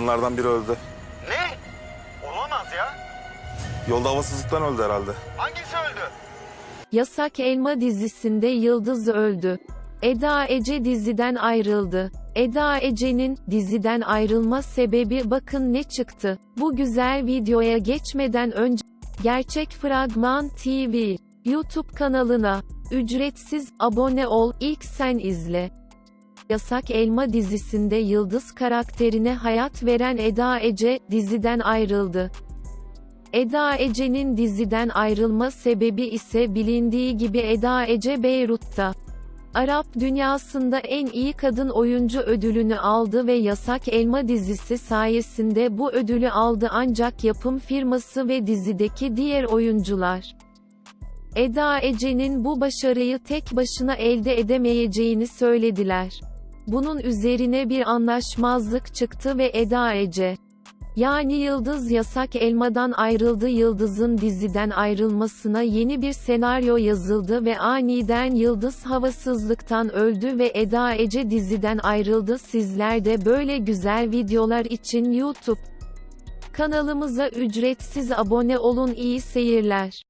Kadınlardan biri öldü. Ne? Olamaz ya. Yolda havasızlıktan öldü herhalde. Hangisi öldü? Yasak Elma dizisinde Yıldız öldü. Eda Ece diziden ayrıldı. Eda Ece'nin diziden ayrılma sebebi bakın ne çıktı. Bu güzel videoya geçmeden önce Gerçek Fragman TV YouTube kanalına ücretsiz abone ol, ilk sen izle. Yasak Elma dizisinde Yıldız karakterine hayat veren Eda Ece diziden ayrıldı. Eda Ece'nin diziden ayrılma sebebi ise bilindiği gibi Eda Ece Beyrut'ta. Arap dünyasında en iyi kadın oyuncu ödülünü aldı ve Yasak Elma dizisi sayesinde bu ödülü aldı ancak yapım firması ve dizideki diğer oyuncular Eda Ece'nin bu başarıyı tek başına elde edemeyeceğini söylediler. Bunun üzerine bir anlaşmazlık çıktı ve Eda Ece yani Yıldız Yasak Elma'dan ayrıldı. Yıldız'ın diziden ayrılmasına yeni bir senaryo yazıldı ve aniden Yıldız havasızlıktan öldü ve Eda Ece diziden ayrıldı. Sizler de böyle güzel videolar için YouTube kanalımıza ücretsiz abone olun. İyi seyirler.